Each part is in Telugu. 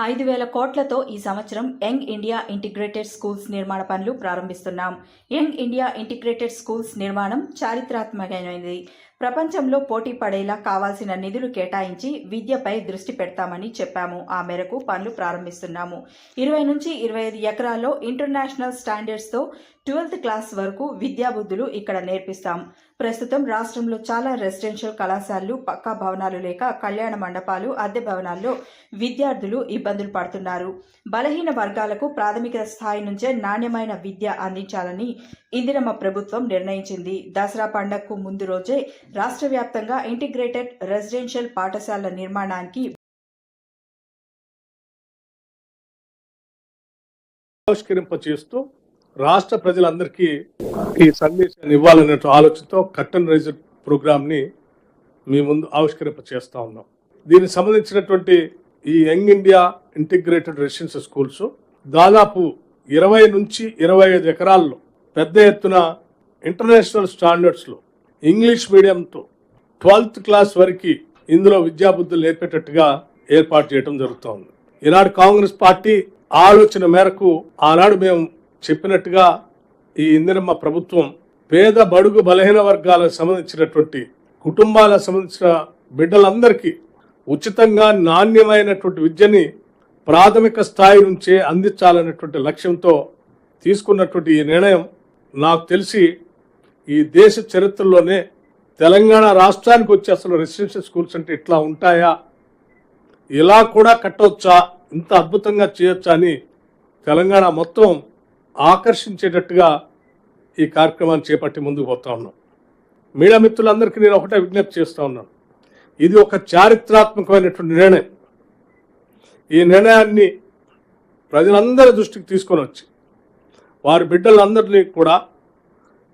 ఐదు వేల కోట్లతో ఈ సంవత్సరం యంగ్ ఇండియా ఇంటిగ్రేటెడ్ స్కూల్స్ నిర్మాణ పనులు ప్రారంభిస్తున్నాం. యంగ్ ఇండియా ఇంటిగ్రేటెడ్ స్కూల్స్ నిర్మాణం చారిత్రాత్మకమైనది. ప్రపంచంలో పోటీ పడేలా కావాల్సిన నిధులు కేటాయించి విద్యపై దృష్టి పెడతామని చెప్పాము. ఆ మేరకు పనులు ప్రారంభిస్తున్నాము. ఇరవై నుంచి ఇరవై ఐదు ఎకరాల్లో ఇంటర్నేషనల్ స్టాండర్డ్స్తో ట్వెల్త్ క్లాస్ వరకు విద్యాబుద్ధులు ఇక్కడ నేర్పిస్తాం. ప్రస్తుతం రాష్ట్రంలో చాలా రెసిడెన్షియల్ కళాశాలలు పక్కా భవనాలు లేక కళ్యాణ మండపాలు అద్దె భవనాల్లో విద్యార్థులు ఇబ్బందులు పడుతున్నారు. బలహీన వర్గాలకు ప్రాథమిక స్థాయి నుంచే నాణ్యమైన విద్య అందించాలని ఇందిరమ్మ ప్రభుత్వం నిర్ణయించింది. దసరా పండగకు ముందు రోజే రాష్ట్ర వ్యాప్తంగా ఇంటిగ్రేటెడ్ రెసిడెన్షియల్ పాఠశాలల నిర్మాణానికి ఆవిష్కరింప చేస్తూ రాష్ట్ర ప్రజలందరికీ ఈ సందేశాన్ని ఇవ్వాలనే ఆలోచనతో కట్టన్ రైజర్ ప్రోగ్రామ్ని మీ ముందు ఆవిష్కరింప చేస్తా ఉన్నాం. దీనికి సంబంధించినటువంటి ఈ young India integrated residential schools దాదాపు ఇరవై నుంచి ఇరవై ఐదు ఎకరాల్లో పెద్ద ఎత్తున ఇంటర్నేషనల్ స్టాండర్డ్స్లో ఇంగ్లీష్ మీడియంతో ట్వెల్త్ క్లాస్ వరకు ఇందులో విద్యాబుద్ధులు నేర్పేటట్టుగా ఏర్పాటు చేయడం జరుగుతోంది. ఈనాడు కాంగ్రెస్ పార్టీ ఆలోచన మేరకు ఆనాడు మేము చెప్పినట్టుగా ఈ ఇందిరమ్మ ప్రభుత్వం పేద బడుగు బలహీన వర్గాలకు సంబంధించినటువంటి కుటుంబాలకు సంబంధించిన బిడ్డలందరికీ ఉచితంగా నాణ్యమైనటువంటి విద్యని ప్రాథమిక స్థాయి నుంచే అందించాలన్నటువంటి లక్ష్యంతో తీసుకున్నటువంటి ఈ నిర్ణయం నాకు తెలిసి ఈ దేశ చరిత్రలోనే తెలంగాణ రాష్ట్రానికి వచ్చి అసలు రెసిడెన్షియల్ స్కూల్స్ అంటే ఇట్లా ఉంటాయా? ఇలా కూడా కట్టవచ్చా ఇంత అద్భుతంగా చేయొచ్చా అని తెలంగాణ మొత్తం ఆకర్షించేటట్టుగా ఈ కార్యక్రమాన్ని చేపట్టి ముందుకు పోతా ఉన్నాం. మీడియా మిత్రులందరికీ నేను ఒకటే విజ్ఞప్తి చేస్తూ ఉన్నాను. ఇది ఒక చారిత్రాత్మకమైనటువంటి నిర్ణయం. ఈ నిర్ణయాన్ని ప్రజలందరి దృష్టికి తీసుకొని వచ్చి వారి బిడ్డలందరినీ కూడా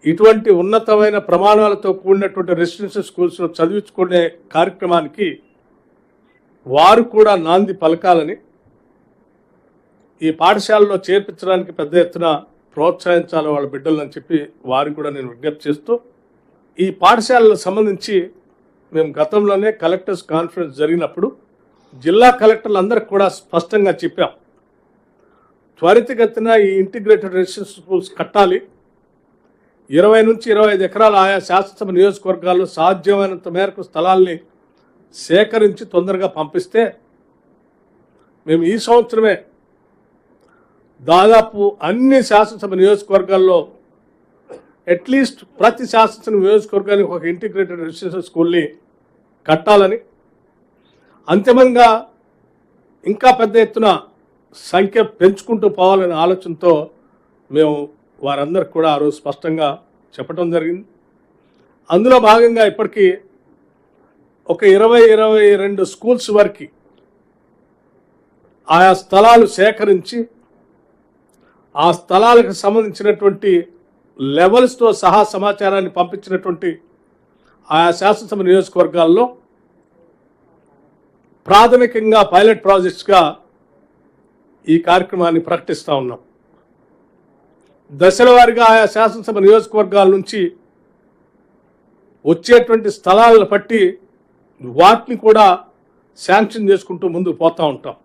ఇటువంటి ఉన్నతమైన ప్రమాణాలతో కూడినటువంటి రెసిడెన్షియల్ స్కూల్స్లో చదివించుకునే కార్యక్రమానికి వారు కూడా నాంది పలకాలని ఈ పాఠశాలలో చేర్పించడానికి పెద్ద ఎత్తున ప్రోత్సహించాలి వాళ్ళ బిడ్డలని చెప్పి వారిని కూడా నేను విజ్ఞప్తి చేస్తూ ఈ పాఠశాలలకు సంబంధించి మేము గతంలోనే కలెక్టర్స్ కాన్ఫరెన్స్ జరిగినప్పుడు జిల్లా కలెక్టర్లు అందరికి కూడా స్పష్టంగా చెప్పాం. త్వరితగతిన ఈ ఇంటిగ్రేటెడ్ రెసిడెన్షియల్ స్కూల్స్ కట్టాలి. ఇరవై నుంచి ఇరవై ఐదు ఎకరాల ఆయా శాసనసభ నియోజకవర్గాల్లో సాధ్యమైనంత మేరకు స్థలాల్ని సేకరించి తొందరగా పంపిస్తే మేము ఈ సంవత్సరమే దాదాపు అన్ని శాసనసభ నియోజకవర్గాల్లో అట్లీస్ట్ ప్రతి శాసనసభ నియోజకవర్గానికి ఒక ఇంటిగ్రేటెడ్ రెసిడెన్షియల్ స్కూల్ని కట్టాలని అంతిమంగా ఇంకా పెద్ద ఎత్తున సంఖ్య పెంచుకుంటూ పోవాలనే ఆలోచనతో మేము వారందరికి కూడా ఆ రోజు స్పష్టంగా చెప్పడం జరిగింది. అందులో భాగంగా ఇప్పటికీ ఒక ఇరవై ఇరవై రెండు స్కూల్స్ వరకు ఆయా స్థలాలు సేకరించి ఆ స్థలాలకు సంబంధించినటువంటి లెవెల్స్తో సహా సమాచారాన్ని పంపించినటువంటి ఆయా శాసనసభ నియోజకవర్గాల్లో ప్రాథమికంగా పైలట్ ప్రాజెక్ట్స్గా ఈ కార్యక్రమాన్ని ప్రకటిస్తూ ఉన్నాం. దశల వారిగా ఆయా శాసనసభ నియోజకవర్గాల నుంచి వచ్చేటువంటి స్థలాలను బట్టి వాటిని కూడా శాంక్షన్ చేసుకుంటూ ముందుకు పోతూ ఉంటాం.